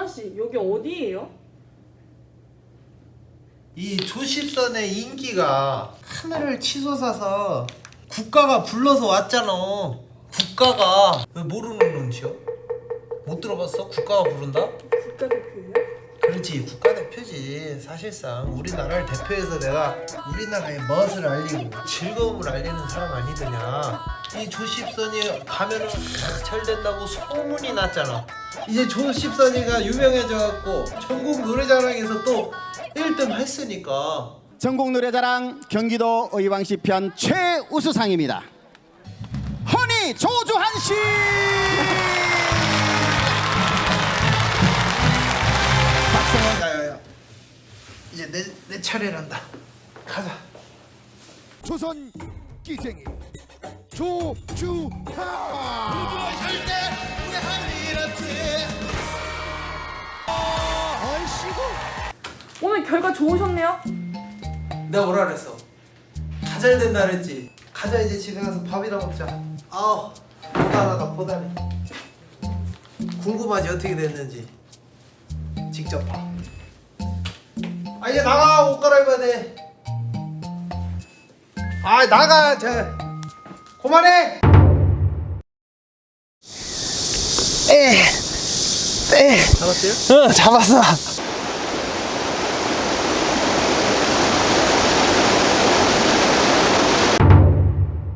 여기 어디예요? 이 조십선의 인기가 하늘을 치솟아서 국가가 불러서 왔잖아. 국가가 왜 모르는 눈치요? 못 들어봤어? 국가가 부른다? 국가대표예요? 그렇지 국가대표지 사실상 우리나라를 대표해서 내가 우리나라의 멋을 알리고 즐거움을 알리는 사람 아니더냐 이 조십선이 가면은 아, 잘 된다고 소문이 났잖아 이제 조십선이가 유명해져 갖고 전국 노래자랑에서 또 1등 했으니까 전국 노래자랑 경기도 의왕시 편 최우수상입니다. 허니 조주한 씨. 박성원 야야야 이제 내, 내 차례란다 가자 조선 기쟁이 조주한. 오늘 결과 좋으셨네요? 내가 뭐라 그랬어? 다잘 된다 그랬지? 가자 이제 집에 가서 밥이나 먹자 아우 고단하다 고단해 궁금하지 어떻게 됐는지 직접 봐 아, 이제 나가 옷 갈아입어야 돼. 아, 나가, 저. 그만해. 에, 에. 잡았어요? 응 잡았어